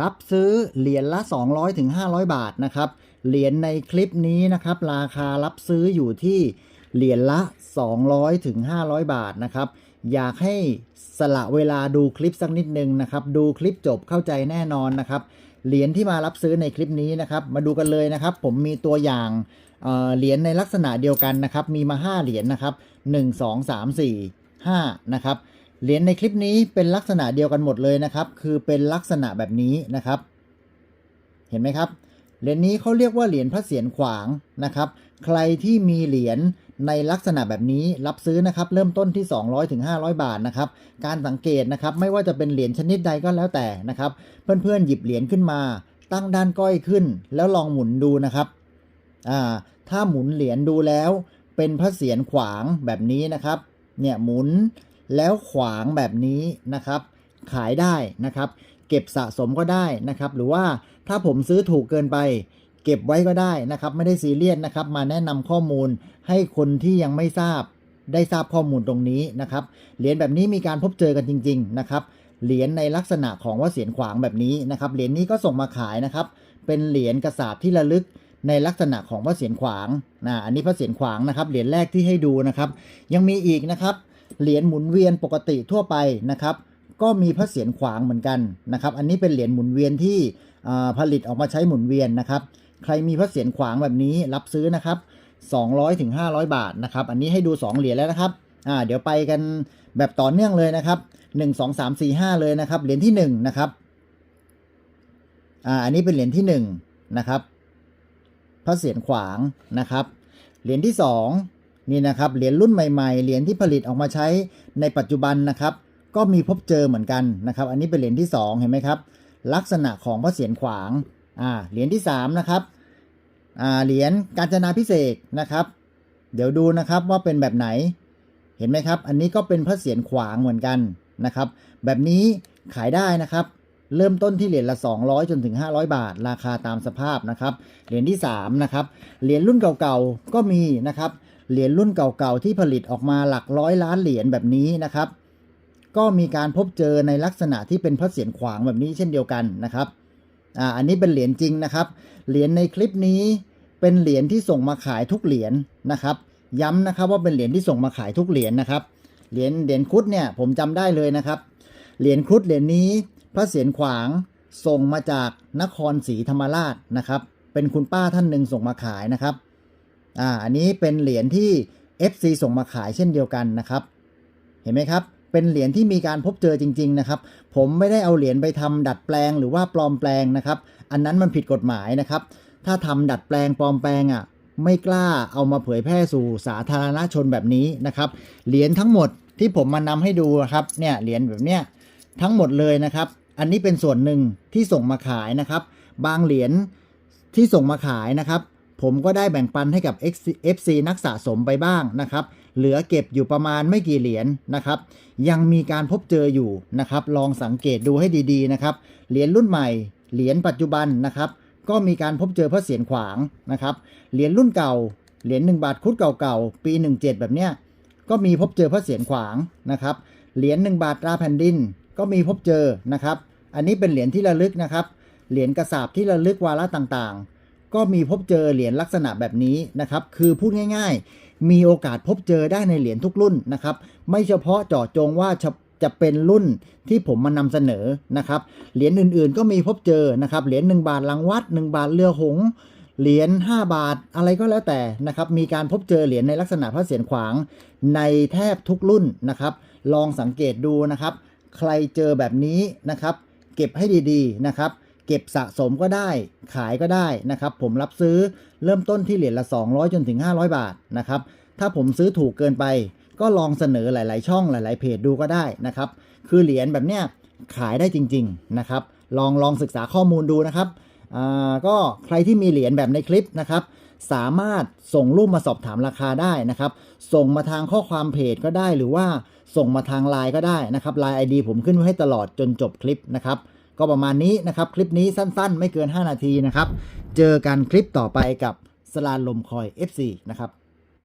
รับซื้อเหรียญละ200ถึง500 บาทนะครับ เหรียญในคลิปนี้นะครับ ราคารับซื้ออยู่ที่เหรียญละ200ถึง500 บาทนะครับ อยากให้สละเวลาดูคลิปสักนิดนึงนะครับ ดูคลิปจบเข้าใจแน่นอนนะครับ เหรียญที่มารับซื้อในคลิปนี้นะครับ มาดูกันเลยนะครับ ผมมีตัวอย่างเอ่อเหรียญในลักษณะเดียวกันนะครับ มีมา 5 เหรียญนะครับ 1 2 3 4 5 นะครับ เหรียญในคลิปนี้เป็นลักษณะเดียวกันหมดเลยนะครับ คือเป็นลักษณะแบบนี้นะครับ เห็นไหมครับ เหรียญนี้เขาเรียกว่าเหรียญพระเศียรขวางนะครับ ใครที่มีเหรียญในลักษณะแบบนี้รับซื้อนะครับ เริ่มต้นที่ 200ถึง500บาทนะครับ การสังเกตนะครับ ไม่ว่าจะเป็นเหรียญชนิดใดก็แล้วแต่นะครับ เพื่อนๆหยิบเหรียญขึ้นมา ตั้งด้านก้อยขึ้น แล้วลองหมุนดูนะครับอ่าถ้าหมุนเหรียญดูแล้ว เป็นพระเศียรขวางแบบนี้นะครับ เนี่ยหมุน แล้วขวางแบบนี้นะครับ ขายได้นะครับ เก็บสะสมก็ได้นะครับ หรือว่าถ้าผมซื้อถูกเกินไป เก็บไว้ก็ได้นะครับ ไม่ได้ซีเรียสนะครับ มาแนะนำข้อมูลให้คนที่ยังไม่ทราบได้ทราบข้อมูลตรงนี้นะครับ เหรียญแบบนี้มีการพบเจอกันจริง ๆ นะครับ เหรียญในลักษณะของว่าเสียนขวางแบบนี้นะครับ เหรียญนี้ก็ส่งมาขายนะครับ เป็นเหรียญกระสาบที่ระลึกในลักษณะของพระเศียรขวางนะอันนี้พระเศียรขวางนะครับ เหรียญแรกที่ให้ดูนะครับ ยังมีอีกนะครับ เหรียญหมุนเวียนปกติทั่วไปนะครับ ก็มีพระเศียรขวางเหมือนกันนะครับ อันนี้เป็นเหรียญหมุนเวียนที่ผลิตออกมาใช้หมุนเวียนนะครับ ใครมีพระเศียรขวางแบบนี้รับซื้อนะครับ200ถึง500 บาทนะครับ อันนี้ให้ดู 2 เหรียญแล้วนะครับอ่าเดี๋ยวไปกันแบบต่อเนื่องเลยนะครับ 1 2 3 4 5 เลยนะครับ เหรียญที่1นะครับอ่าอันนี้เป็นเหรียญที่1นะครับพระเศียรขวางนะครับ เหรียญที่2 นี่นะครับเหรียญรุ่นใหม่ๆเหรียญที่ผลิตออกมาใช้ในปัจจุบันนะครับ ก็มีพบเจอเหมือนกันนะครับ อันนี้เป็นเหรียญที่ 2 เห็นไหมครับ ลักษณะของพระเศียรขวางอ่าเหรียญที่3นะครับอ่าเหรียญกาญจนาพิเศษนะครับ เดี๋ยวดูนะครับว่าเป็นแบบไหนเห็นไหมครับ อันนี้ก็เป็นพระเศียรขวางเหมือนกันนะครับ แบบนี้ขายได้นะครับ เริ่มต้นที่เหรียญละ 200 จนถึง 500 บาท ราคาตามสภาพนะครับ เหรียญที่3นะครับ เหรียญรุ่นเก่าๆ ก็มีนะครับ เหรียญรุ่นเก่าๆที่ผลิตออกมาหลักร้อยล้านเหรียญแบบนี้นะครับ ก็มีการพบเจอในลักษณะที่เป็นพระเศียรขวางแบบนี้เช่นเดียวกันนะครับอ่าอันนี้เป็นเหรียญจริงนะครับ เหรียญในคลิปนี้เป็นเหรียญที่ส่งมาขายทุกเหรียญนะครับ ย้ำนะครับว่าเป็นเหรียญที่ส่งมาขายทุกเหรียญนะครับ เหรียญเหรียญครุฑเนี่ยผมจำได้เลยนะครับ เหรียญครุฑเหรียญนี้พระเศียรขวางส่งมาจากนครศรีธรรมราชนะครับ เป็นคุณป้าท่านหนึ่งส่งมาขายนะครับ อ่าอันนี้เป็นเหรียญที่ FC ส่งมาขายเช่นเดียวกันนะครับ เห็นไหมครับ เป็นเหรียญที่มีการพบเจอจริง ๆ นะครับ ผมไม่ได้เอาเหรียญไปทำดัดแปลงหรือว่าปลอมแปลงนะครับ อันนั้นมันผิดกฎหมายนะครับ ถ้าทำดัดแปลงปลอมแปลงอะไม่กล้าเอามาเผยแพร่สู่สาธารณชนแบบนี้นะครับ เหรียญทั้งหมดที่ผมมานำให้ดูครับเนี่ยเหรียญแบบเนี้ยทั้งหมดเลยนะครับ อันนี้เป็นส่วนหนึ่งที่ส่งมาขายนะครับ บางเหรียญที่ส่งมาขายนะครับ ผมก็ได้แบ่งปันให้กับ FC นักสะสมไปบ้างนะครับ เหลือเก็บอยู่ประมาณไม่กี่เหรียญนะครับ ยังมีการพบเจออยู่นะครับ ลองสังเกตดูให้ดีๆนะครับ เหรียญรุ่นใหม่ เหรียญปัจจุบันนะครับ ก็มีการพบเจอพระเศียรขวางนะครับ เหรียญรุ่นเก่า เหรียญ1บาทคุดเก่าๆ ปี 17 แบบเนี้ย ก็มีพบเจอพระเศียรขวางนะครับ เหรียญ1บาทตราแผ่นดิน ก็มีพบเจอนะครับ อันนี้เป็นเหรียญที่ระลึกนะครับ เหรียญกระสาบที่ระลึกวาระต่างๆ ก็มีพบเจอเหรียญลักษณะแบบนี้นะครับ คือพูดง่าย ๆ มีโอกาสพบเจอได้ในเหรียญทุกรุ่นนะครับ ไม่เฉพาะเจาะจงว่าจะเป็นรุ่นที่ผมมานำเสนอนะครับ เหรียญอื่นๆ ก็มีพบเจอนะครับ เหรียญ1บาทลังวัด 1 บาทเรือหง เหรียญ5บาทอะไรก็แล้วแต่นะครับ มีการพบเจอเหรียญในลักษณะพระเศียรขวางในแทบทุกรุ่นนะครับ ลองสังเกตดูนะครับ ใครเจอแบบนี้นะครับ เก็บให้ดีๆนะครับ เก็บสะสมก็ได้ ขายก็ได้นะครับ ผมรับซื้อเริ่มต้นที่เหรียญละ 200 จนถึง 500 บาทนะครับ ถ้าผมซื้อถูกเกินไป ก็ลองเสนอหลาย ๆ ช่องหลาย ๆ เพจดูก็ได้นะครับ คือเหรียญแบบเนี้ยขายได้จริง ๆ นะครับ ลองลองศึกษาข้อมูลดูนะครับอ่าก็ใครที่มีเหรียญแบบในคลิปนะครับ สามารถส่งรูปมาสอบถามราคาได้นะครับ ส่งมาทางข้อความเพจก็ได้หรือว่าส่งมาทางไลน์ก็ได้นะครับไลน์ไอดีผมขึ้นไว้ให้ตลอดจนจบคลิปนะครับ ก็ประมาณนี้นะครับ คลิปนี้สั้นๆ ไม่เกิน 5 นาทีนะครับ เจอกันคลิปต่อไปกับสลานลมคอย FC นะครับ